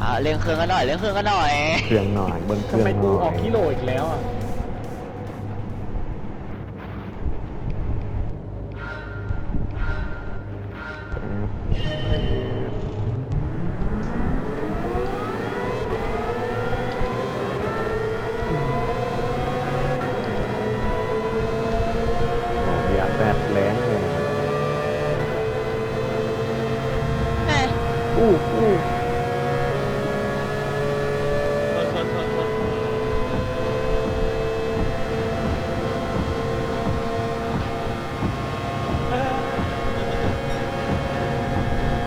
อ่าเร่งเครื่องกันหน่อยเร่งเครื่องกันหน่อย เครื่องหน่อยเบิ้ลเครื่ทำองไมหกูน่อยออกกิโลอีกแล้วอะ โอ้ยาแปดแรงเลย แม่ อู้อู้ โทษโทษโทษโทษ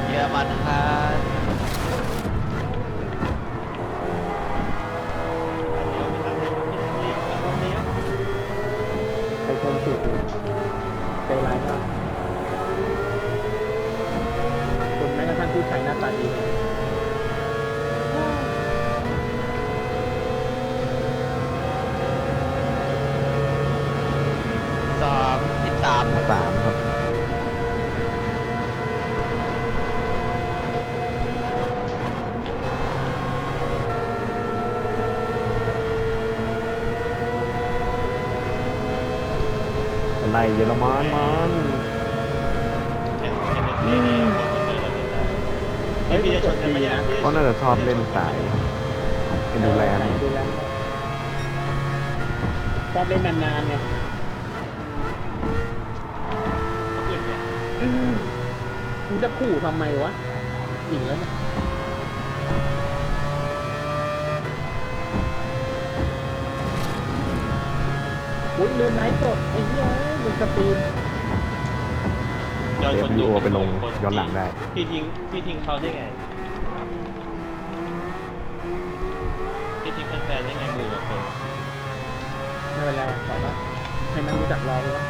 เยอรมันครับ เดี๋ยวไปทำให้มันผิดเองแล้วเนี้ย ไปชนสุดใจร้ายมากคนแม้กระทั่งผู้ชายหน้าตาดี สองสิบสาม สามครับอะไรเยอรมันมัน เห็นเห็นนี่นี่คนเปิดเราเห็นได้เฮ้ยพี่จะชนกันมาอย่าง เขาน่าจะชอบเล่นสายเอ็นดูแลน ดูแลช อบเล่นนานๆไงอื่นเนี่ยมึงจะขู่ทำไมวะหญิงแล้วเนี่ยอุ้ยลืมไลฟ์สดไอ้เหี้ยมึงสตรีมยอดเดี๋ยควนวิดูดีโอไปลงย้อนหลังได้พี่ทิ้งพี่ทิ้งเขาได้ไงพี่ทิ้งแฟนๆได้ไงมือกับคน ไม่เป็นไร ขอละให้มันรู้จักรอไปวะ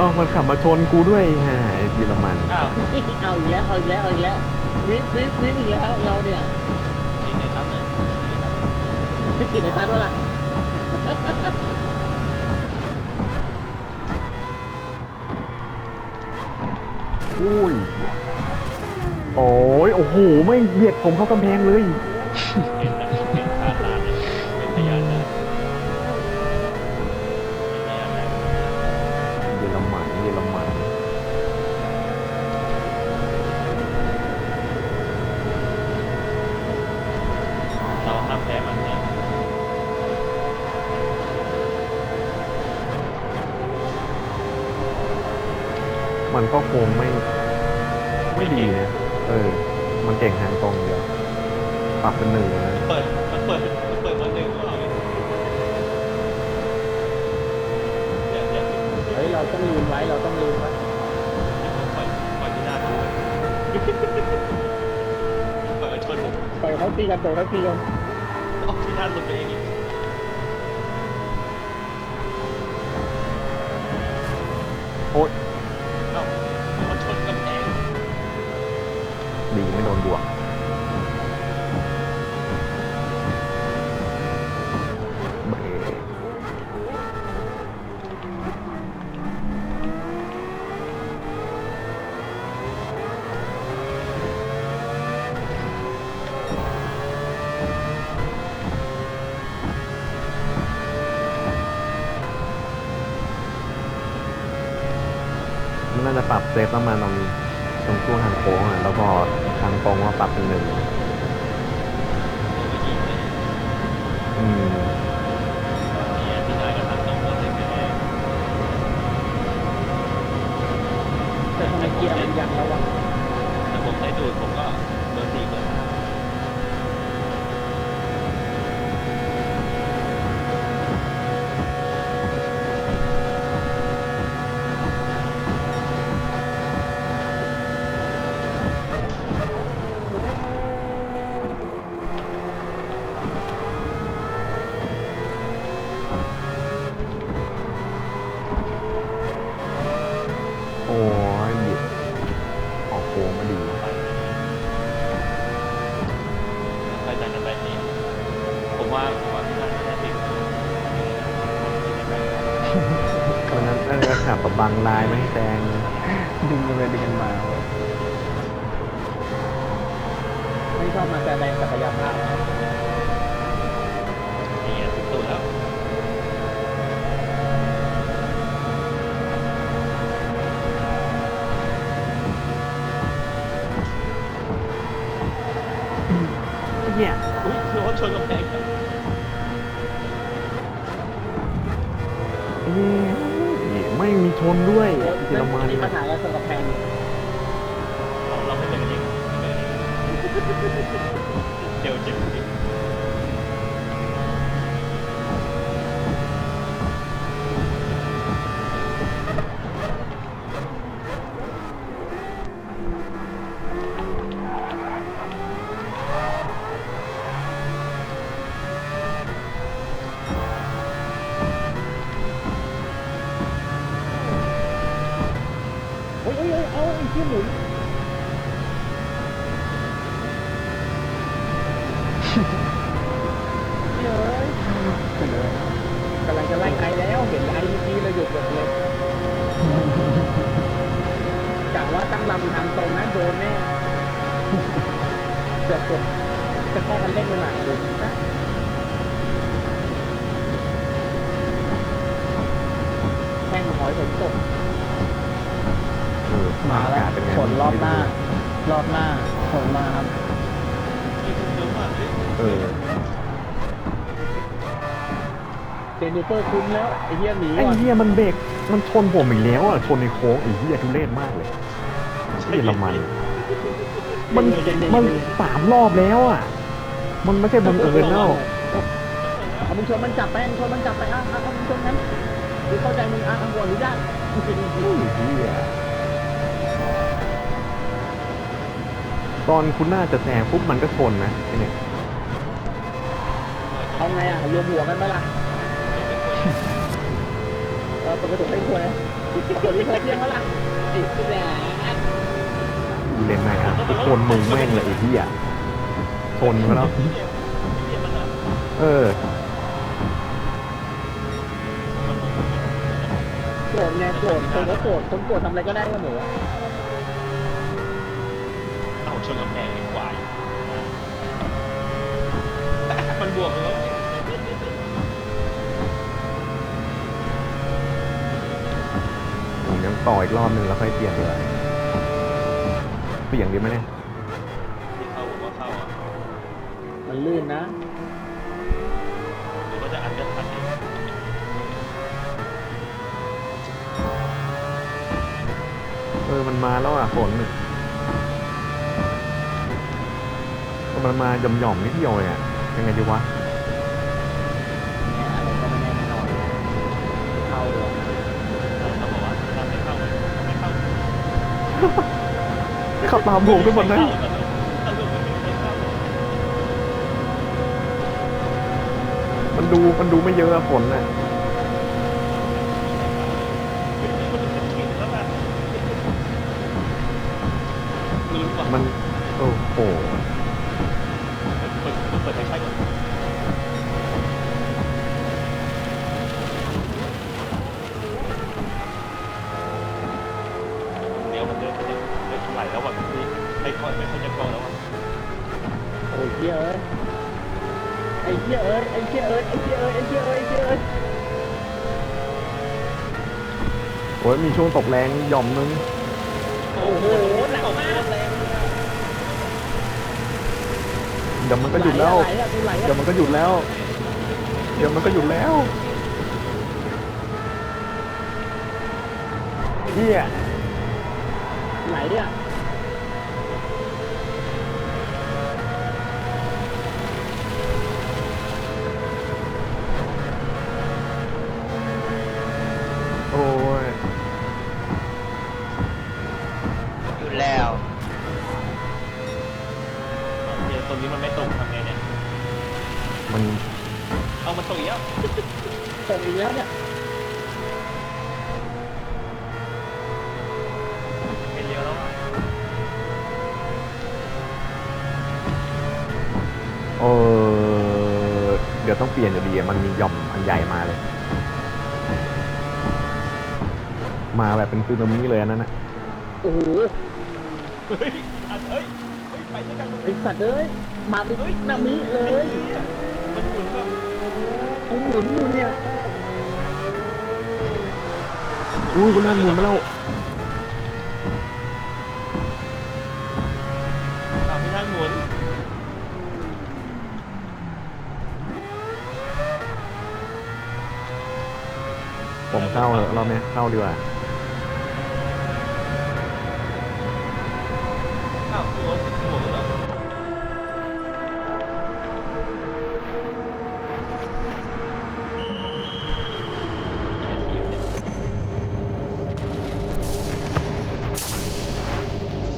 อ๋อมันขับมาชนกูด้วยฮะไอ้เยอรมันอ้าวเอาอีกแล้วเอาอีกแล้วเอาอีกแล้ววิทวิทวิทอีกแล้วเราเนี่ยนี่ไงครับเนี่ยไม่กินในตาด้วยล่ะอุ้ยโอ้ยโอ้โหไม่เบียดผมเข้ากำแพงเลย มันก็คงไม่ไม่ดีนะเออ มันเก่งทางตรงเดียวปรับเป็นหนึ่งนะเปิดมันเปิดมันเปิดมาหนึ่งหรือเปล่าเนี่ยเดี๋ยวเดี๋ยวเฮ้ยเราต้องลืมไว้เราต้องลืมไว้ปล่อยปล่อยที่หน้าดูเปิดชนผมปล่อยเขาตีกันโดดเขาตีกันออกที่หน้าหลุดไปเองอีก โอ๊ย เอ้ามันชนกำแพง ดีไม่โดนบวก เบรกมั น่าจะปรับเซฟประมาณตรงตรงช่วงทางโค้งอะแล้วก็ทางตรงว่าปรับเป็นหนึ่ง บางลายไม่แซงดึงกันไปดึงกันมาไม่ชอบมาแสดงศักยภาพ เองเดี๋ยวเจ็บจริง อยฝนตกเออมาอาแล้กาวศเป็นไงฝนรอบหน้า รอบหน้าฝนมาครับนี่คุณเยอะมากเลยเออเจนิเฟอร์คุ้มแล้วไอ้เหี้ยหนีไอ้ก่อนเหี้ยมันเบรกมันชนผมอีกแล้วอะชนในโค้งไอ้เหี้ยทุเรศมากเลยเยอรมันมันมันสามรอบแล้วอะ มันไม่ใช่บังเอิญแล้วเอามึงชวนมันจับไปมึงชวนมันจับไปอะอะอะมึงชวนนั้ นกูเข้าใจมึงอะอะหัวหรือได้ตอนคุณน่าจะแซงปุ๊บมันก็ชนนะไอ้เนี่ยเอาไงอะรวมหัวกันไหมล่ะเออเปิดกระจกให้ควรนะกดรีเทิร์นเที่ยงไหมล่ะไอ้แหนกูเล่นไหมครับทุกคนมึงแม่งเลยไอ้เหี้ยชนมาแล้วเนี่ยมันอะเออ โก รธไงโกรธคนก็โกรธคนโกรธทำอะไรก็ได้กับหนูอะเอาชนกำแพงดีกว่ามันบวกแล้วผมยังต่ออีกรอบหนึ่งแล้วค่อยเปลี่ยนดีกว่าเปลี่ยนดีไหมเนี่ยที่เข้าผมว่าเข้าอะมันลื่นนะ หรือว่าจะอันจะทันเอง เออมันมาแล้วอะฝนเนี่ยมันมาหย่อมๆนิดเดียวเองอะยังไงดีวะเนี่ยอะไรก็ไม่แน่นอนเข้าเลยเขาบอกว่าถ้าไม่เข้าเลยไม่เข้าขับตามผมไปหมดเลยสรุปมันไม่เข้ามันดูมันดูไม่เยอะอะฝนน่ะ รู้ป่ะ มันโอ้โห เปิดเปิดไฟใช้ก่อนเดี๋ยวมันเดินไปเนี่ยเดินถลายแล้ววันนี้ไม่ค่อยไม่ค่อยจะกองแล้วอะโอ้ยเหี้ยเอ้ยไอ้เหี้ยเอ้ยไอ้เหี้ยเอ้ยไอ้เหี้ยเอ้ยไอ้เหี้ยเอ้ยไอ้เหี้ยเอ้ยโอ้ยมีช่วงตกแรงหย่อมนึง โอ้โหหนักมากเลย เดี๋ยวมันก็หยุดแล้ว ไหลอะดูไหลเดี๋ยวอะมันก็หยุดแล้ว เดี๋ยวมันก็หยุดแล้วเฮียไหลอะ เลยมมาแบบเป็นซึนามิเลยอันนั้นนะโอ้โหเฮ้ยอันเฮ้ยเฮ้ยไปด้วยกันไอสัตว์เอ้ยมาเป็นนามิเลยมันหมุนแบบกูหมุนอยู่เนี่ยอุ้ยกูนั่งหมุนมาแล้ว ตามที่นั่งหมุน ผม เข้าเหอะรอบเนี้ยเข้าดีกว่าอ้าวตัวหมุนเหรอ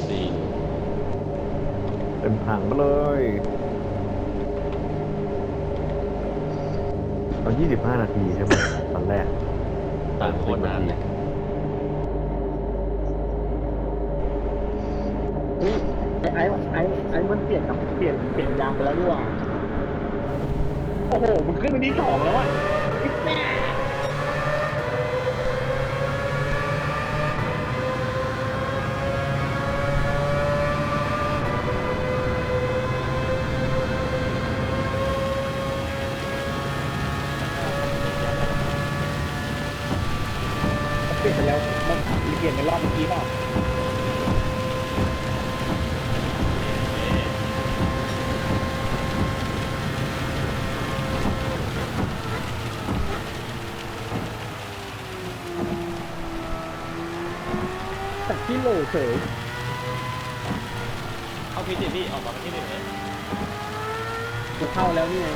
สี่เต็มถังมาเลยตอน25 นาทีใช่ไหมตอนแรก ต่างโคตรนานเลยไอ้ไอ้ไอ้ไอ้มันเปลี่ยนกับเปลี่ยนเปลี่ยนยางไปแล้วด้วยโอ้โห มันขึ้นไปที่สองแล้วอะแม่ เปลี่ยนไปแล้วมันเปลี่ยนในรอบเมื่อกี้เปล่า แต่ที่โหลเฉยเข้าพิจิตพี่ออกมาที่หนึ่งเลยกูเข้าแล้วนี่ไง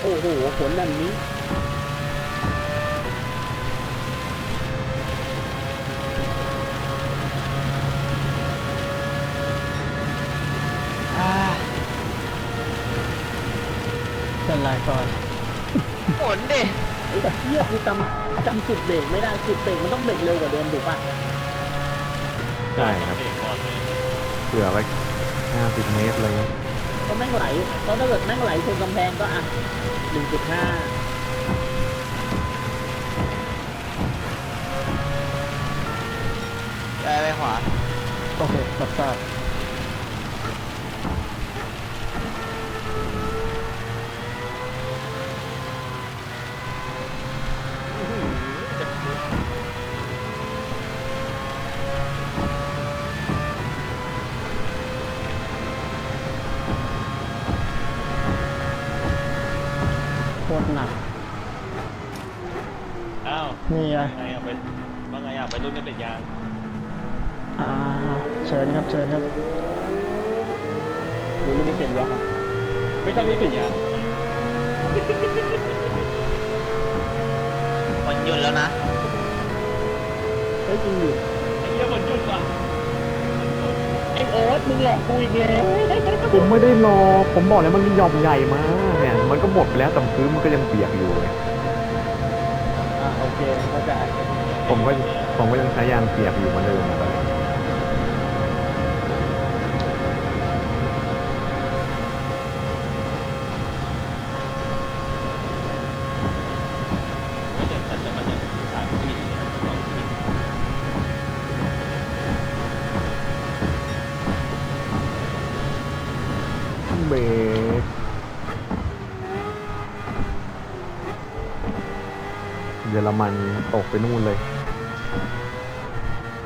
โอ้โหผลแบบนี้ เป็นไรก่อนหมุนดิไอ้แต่เที่ยกูจำ จำจุดเบรกไม่ได้จุดเบรกมันต้องเบรกเร็วกว่าเดิมถูกป่ะใช่ครับเบรกก่อนเลยเผื่อไว้ 50 เมตรเลย ก็แม่งไหลเพราะถ้าเกิดแม่งไหลชนกำแพงก็อะหนึ่งจุดห้าไปไปขวาโอเครับทราบ โคตรหนัก อ้าว นี่ไง ไงอะไปว่าไงอะไปรุ่นกันเป็นยาง อ่า เชิญครับ เชิญครับ หรือไม่เปลี่ยนยางอะ ไม่ต้องไม่เป็นยาง มันหยุดแล้วนะ เฮ้ยจริงดิ ไอ้เหี้ยมันหยุดว่ะ ไอ้โอ๊ตมึงหลอกกูอีกแล้ว ผมไม่ได้รอ ผมบอกแล้วมันมีหย่อมใหญ่มากเนี่ย มันก็หมดไปแล้วแต่พื้นมันก็ยังเปียกอยู่ไงอ่าโอเคเข้าใจผมก็ผมก็ยังใช้ยางเปียกอยู่เหมือนเดิมนะครับ ไม่เดินแต่จะมันจะสามปีเนี่ยสองปี เบรกเยอรมัน ตกไปนู่นเลย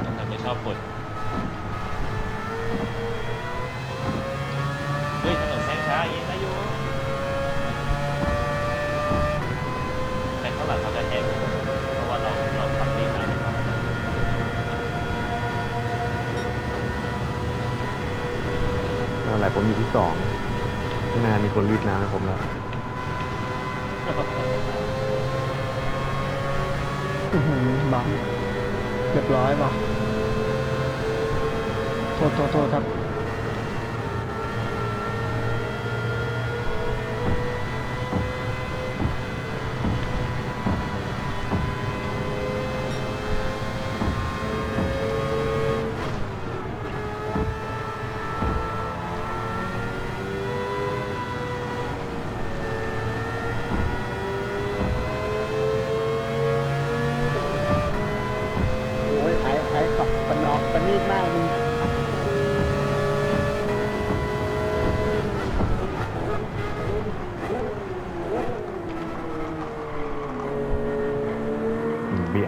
ต้องทำไม่ชอบกดเฮ้ยถนนแซงช้าอย่างนี้นะโยแต่ข้างหลังเขาจะแทงเพราะว่าเราเราขับดีตามเขานั่นแหละผมอยู่ที่สองไม่นานมีคนรีดน้ำให้ผมแล้ว อือหือบังเรียบร้อยบังโทษโทษโทษครับ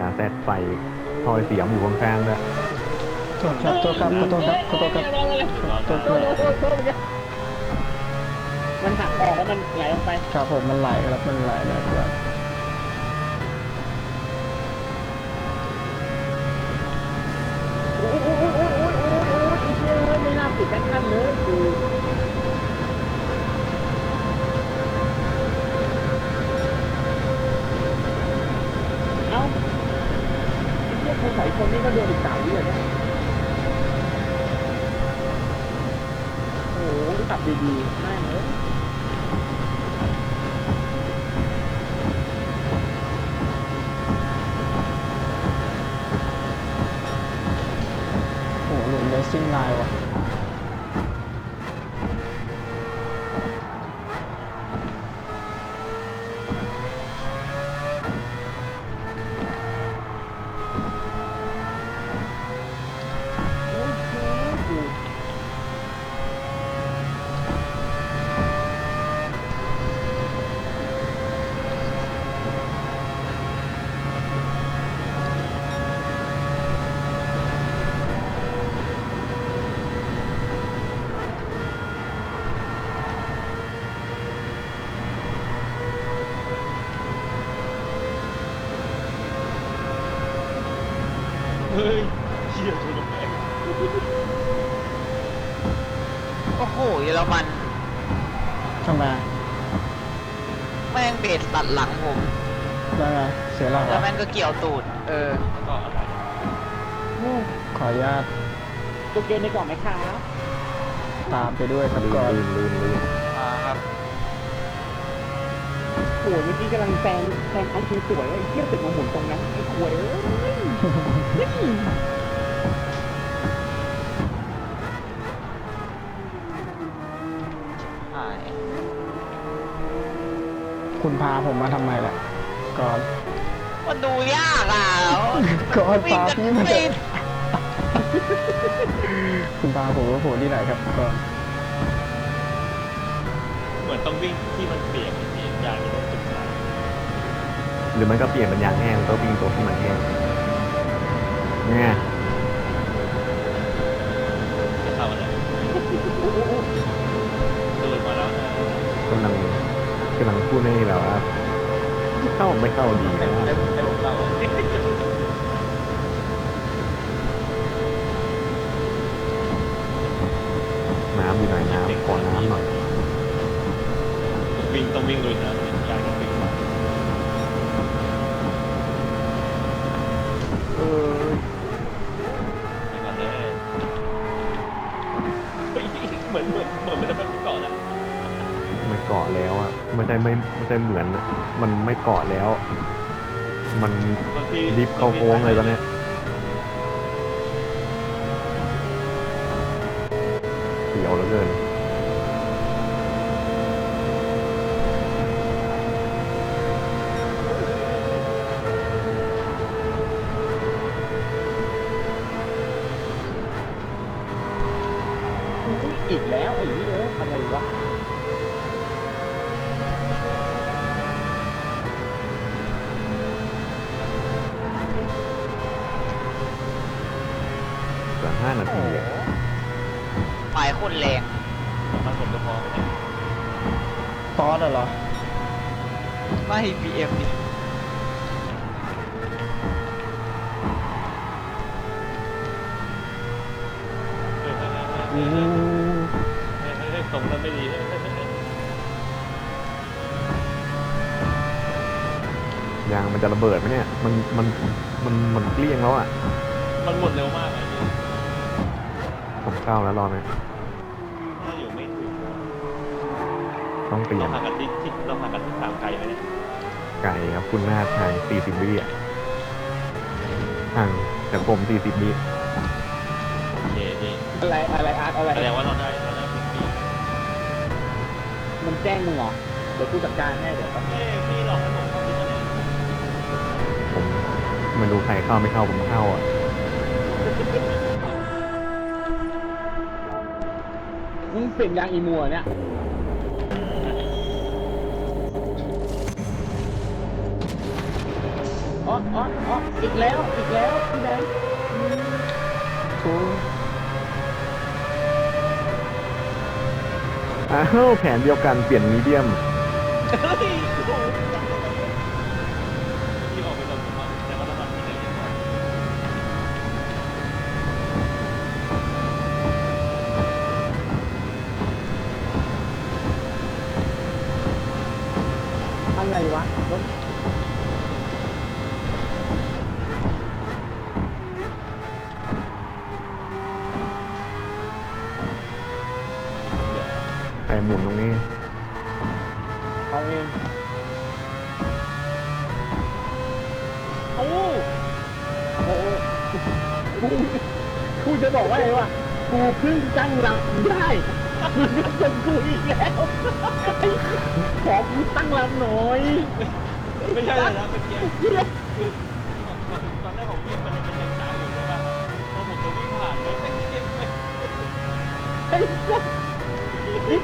อาเ BRZ ใส่ทอยเสียมอยู่ข้างๆด้วยโทษครับโทษครับขอโทษครับขอโทษครับขอโทษครับมันหักออกแล้วมันไหลลงไปครับผมมันไหลแล้วมันไหลนะครับ หขับดีๆแม่งเลย โอ้โหหลุดเลสซิ่งไลน์ว่ะ เฮ้ยเชี่ยชนกำแพง โอ้โหเยอรมัน ทำไมแม่งเบรดตัดหลังผม ได้ไงเสียหลักเหรแล้อวแม่งก็เกี่ยวตูด เออ ก็อะไรขออนุญาตตัวเกมในกล่องไหมคะตามไปด้วยครับลื่นก่อนลื่นลื่นลื่นอ่าครับโอ้ยเมื่อกี้กำลังแซงแซงไอคิวสวยไอ้เทียบตึกมาหมุนตรงนั้นไอ้ควยเอ้ย หาย คุณพาผมมาทำไมล่ะก่อนมันดูยากอะก่อนวิ่งพากันพี่มาติดคุณพาผมว่าผมที่ไหนครับก่อนเหมือนต้องวิ่งที่มันเปียกที่ยางที่มันจุกมาหรือมันก็เปลี่ยนเป็นยางแห้งก็วิ่งตัวที่มันแห้งเนี่ย ไม่เข้าดีให้นะให้ให้ผมเข้าน้ำอยู่ไหนน้ำขอน้ำหน่อย วิ่งต้องวิ่งลุยนะยางต้องวิ่งมา เออ ไปก่อนเลยเฮ้ยเหมือนเหมือนเหมือนมันจะเป็นเกาะนะ ไม่เกาะแล้ว อะไม่ไม่ไม่ใช่เหมือนมันไม่เกาะแล้ว มันดิฟเข้าโค้งเลยตอนเนี้ยเสียวแล้วเกิน จะระเบิดไหมเนี่ย มันมันมันมันเกลี้ยงแล้วอะ มันหมดเร็วมากเลยพี่ผมเข้าแล้วรอไหมถ้าอยู่ไม่ถึงต้องเปลี่ยเรานห่างกันที่ที่เราห่างกันที่สามไกลไหมเนี่ยไก่ครับคุณหน้าทาง40วิอะห่างจากผม40วิโอเคพี่อะไรอะไรอาร์ตอะไร แสดงว่าเราได้เราได้พิกปี้มันแจ้งมึงเหรอ เดี๋ยวกูจัดการให้เดี๋ยวแป๊บเฮ้ยพี่หลอกให้ผม ไม่รู้ใครเข้าไม่เข้าผมเข้าอะมึงเสียงดังอีมัวเนี่ยอ๋ออ๋ออ๋ออีกแล้วอีกแล้วพี่แบงค์ถูกอ้าวแผนเดียวกันเปลี่ยนมีเดียม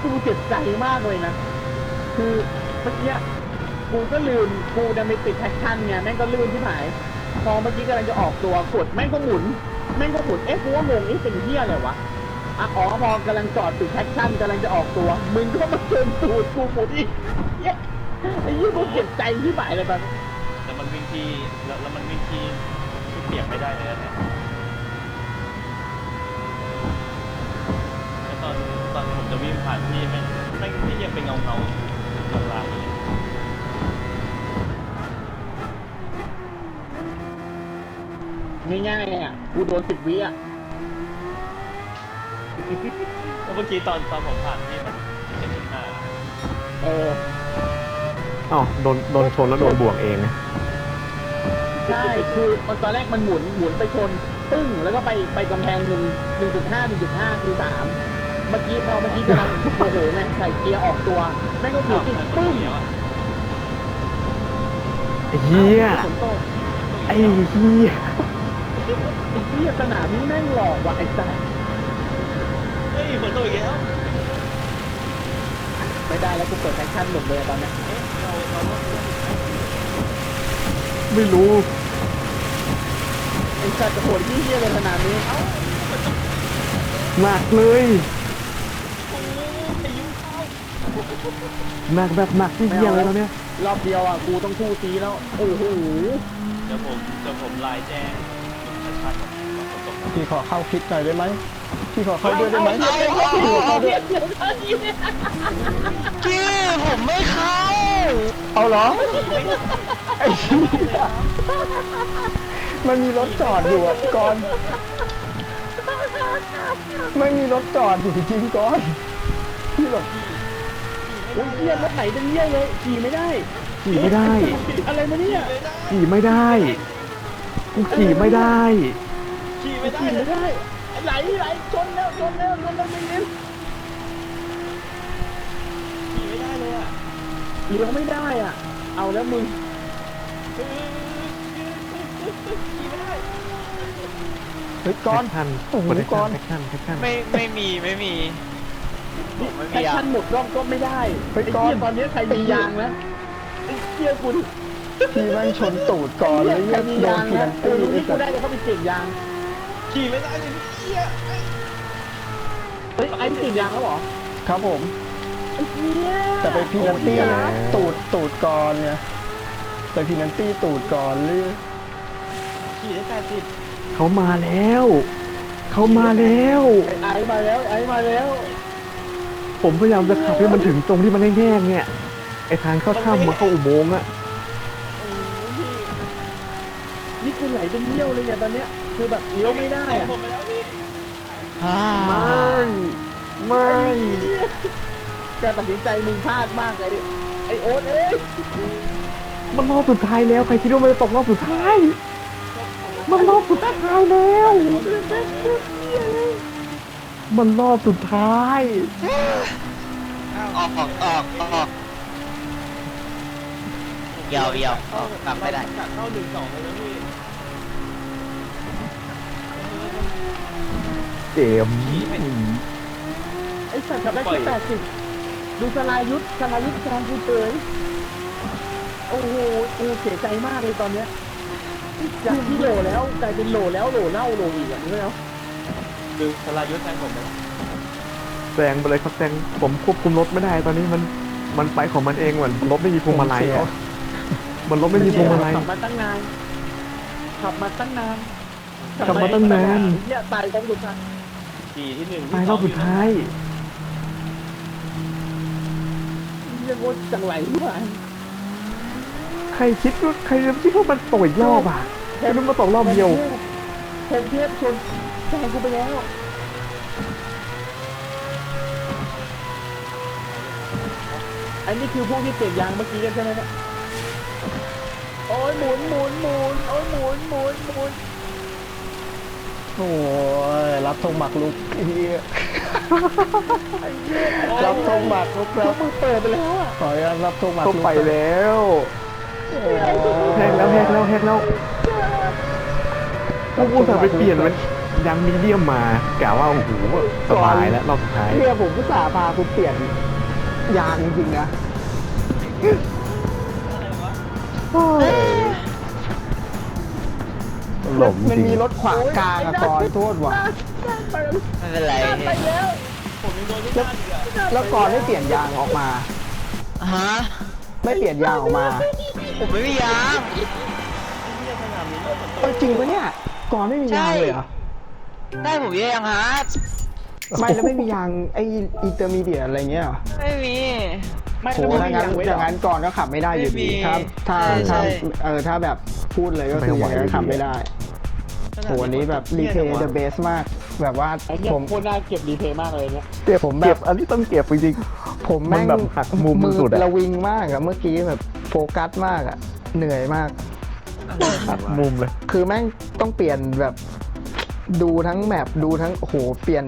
กูเจ็บใจมากเลยนะ คือเมื่อกี้กูก็ลืมกูดันไปติดแท็กชั่นไงแม่งก็ลื่นที่หายพอเมื่อกี้กำลังจะออกตัวกดแม่งก็หมุน แม่งก็หมุน เอ๊ะกูว่างงนี่เป็นเฮียอะไรวะอะอ๋อพอกำลังจอดติดแท็กชั่นกำลังจะออกตัว มึงก็มาเชิญตูดกูหมุนอีกเหี้ไอ้ยี่กูเจ็บใจที่หายเลยตอนนี้แต่มันวิ่งที่แล้วแล้วมันวิ่งที่ที่เปียกไม่ได้เลยนะเนี่ยแล้วตอนตอนผม จะวิ่งผ่านที่แม่งแม่งที่ยังเป็นเงาเงาๆลางๆอยู่เลยง่ายๆอะกูโดนสิบวิอะแล้วเมื่อกี้ตอนตอนผมผ่านที่มันเจ็ดสิบห้าเอออ้าวโดนโดนชนแล้วโดนบวกเองนะใช่คือมันตอนแรกมันหมุนหมุนไปชนปึ้งแล้วก็ไปไปกำแพงหนึ่งหนึ่งจุดห้าหนึ่งจุดห้าคือสาม เมื่อกี้พอเมื่อกี้กำลังโมโหไงใส่เกียร์ออกตัวแม่งก็หมุนอีกปึ้งไอ้เฮียฝนตกไอ้เฮียไอ้เหี้ยสนามนี้แม่งหลอกว่ะไอ้สัสเฮ้ยฝนตกอีกแล้วไม่ได้แล้วกูเปิดแฟชั่นหมดเลยอะตอนเนี้ยเอ๊ะเราเราว่าไม่รู้ไอ้สัสจะโหดที่เหี้ยเลยสนามนี้เอ้าหนักเลย โอ้โหพายุเข้า หนักแบบหนักที่เฮียเลยตอนเนี้ยรอบเดียวอะกูต้องคู่ซีแล้วโอ้โหเดี๋ยวผมเดี๋ยวผมไลน์แจ้งลุงชัดๆว่าฝนตกนะพี่ขอเข้าคลิปหน่อยได้ไหมพี่ขอเข้าด้วยได้ไหมเอาเอาพี่ขอเข้าด้วยพี่ผมไม่เข้า เอาเหรอ ไอ้เหี้ยมันมีรถจอดอยู่อะก่อนไม่มีรถจอดอยู่จริงๆก่อนพี่แบบโอ้ยเหี้ยรถไหนเป็นเหี้ยเลยขี่ไม่ได้ขี่ไม่ได้ อะไรมาเนี่ยขี่ไม่ได้ กูขี่ไม่ได้ ขี่ไม่ได้ขี่เลไม่ยได้ไหลไหลชนแล้วชนแล้วชนแล้วไม่เลี้ยวขี่ไม่ได้เลยอะเลี้ยวไม่ได้อะ เอาแล้วมึงขี่ไม่ได้เฮ้ยก่อนแท็กชั่นโอ้โหกดแท็กก่ชั่อนนแท็กชั่นแท็กชั่นไม่ไม่มีไม่มี ผมไม่แฟมีอะชั่นหมดรอบก็ไม่ได้เฮ้ยไอ้ก่อนเหี้ยตอนนี้ใครมียางนะไอ้เหี้ยกูดิพี่แม่งชนตูดก่อนไอ้เลยเหี้ยใครเนี่ยมีโดยานงพีนะนันเออตี้ตรงไอ้นี้กูสัสได้แต่เขาไปเก็บยางขี่ไม่ได้เลยเหี้ยเฮ้ยไอ้ติดยางแล้วเหรอครับผม ไอ้เหี้ยแต่ไปพีนันตี้โอ้ยแล้วตูดตูดก่อนเนี่ยไปพีนันตี้ตูดก่อนหรือขี่ได้แปดสิบเขามาแล้ว เขามาแล้วไอ้ไอ้มาแล้วไอ้มาแล้ว ผมพยายามจะขับให้มันถึงตรงที่มันแห้งๆเนี่ย ไอทางเข้าถ้ำมาเข้าอุโมงค์อะนี่คือไหลเป็นเยี่ยวเลยเนี่ยตอนเนี้ย คือแบบเลี้ยวไม่ได้อะผมไปแล้วพี่อ่าไม่ไม่การตัดสินใจมึงพลาดมากเลยดิไอโอ๊ตเอ้ยมันรอบสุดท้ายแล้วใครคิดว่ามันจะตกรอบสุดท้าย มันรอบสุดท้ายแล้ว มันรอบสุดท้าย ออกออกออกออกเยาเยาออกกลับไม่ได้กัดเข้าหนึ่งสองเลยนะพี่เจมส์ไอสัตว์ขับได้แค่แปดสิบดูสลายุทธสลายุทธแซงกูเตยโอ้โหกูเสียใจมากเลยตอนเนี้ยจากที่โหลแล้วกลายเป็นโหลแล้วโหลเล่าโหลอีกอะนี่แล้วคื อสลายุทธแทนผมเลยไแซงไปเลยครับแซงผมควบคุมรถไม่ได้ตอนนี้มันมันไปของมันเองเหมือนรถไม่มีพวงมาลัยอะมันรถไม่มีพวงมาลัยขับมาตั้งนานขับมาตั้งนานขับมาตั้งนานเนี่ยตายต้องสุดท้ายขี่ที่หนึ่งตายรอบสุดท้ายยังงดจังไหลที่ผ่านใครคิดว่าใครจะคิดว่ามันตกอีกรอบอะแค่นั้นมาตกรอบเดียวเทพเทพชน แซงกูไปแล้วอันนี้คือพวกที่เปลี่ยนยางเมื่อกี้กันใช่ไหมเนี่ยโอ้ยหมุนหมุนหมุนโอ้ยหมุนหมุนหมุนโอ้ยรับธงหมักลุกเฮียรับธงหมักลุกแล้วมือเปิดไปแล้วอะขออนุญาตรับธงหมักเข้าลุกไปแล้วโอ้ยแฮกแล้วแฮกแล้วแฮกแล้วพวกกูสั่งไปเปลี่ยนมัน ยังมีเดียมมากะว่าโอ้โหสบายแล้วรอบสุดท้ายเนี่ยผมก็สาห์พาคุณเปลี่ยนยางจริงๆนะหลมมันจริงมีรถขวางกลางอะก่อนโทษว่ะไม่เป็นไรไปแล้วผมยังโดนที่บ้านอีกอะแล้วก่อนไม่เปลี่ยนยางออกมา ฮะ ไม่เปลี่ยนยางออกมาผมไม่มียางที่สนามนี้รถฝนตเออกจริงปะเนี่ยก่อนไม่มียางเลยเหรอ ได้ผมเยอะยังฮะไม่แล้วไม่มียางไออินเตอร์มีเดียอะไรเงี้ยเหรอไม่มี ไม่โหแล้วถ้าไม่งั้นยางไว้อเหรย่างอนั้นก่อนก็ขับไม่ได้อยู่ดีไม่มีถ้าถ้าใช่ถ้าใช่ เออถ้าแบบพูดเลยก็คืออย่างนั้นขับไม่ได้โหอันนี้แบบรีเพย์เดอะเบสมาก แบบว่าไอ้เนี่ยผมโคตรน่าเก็บรีเพย์มากเลยเนี่ย เก็บผมแบบเก็บอันนี้ต้องเก็บจริง ผมมันแม่งแบบหักมุมมือสุดอะ ระวิงมากอะเมื่อกี้แบบโฟกัสมากอะเหนื่อยมากๆตัดมุมเลย คือแม่งต้องเปลี่ยนแบบ ดูทั้งแมปดูทั้งโอ้โหเปลี่ยน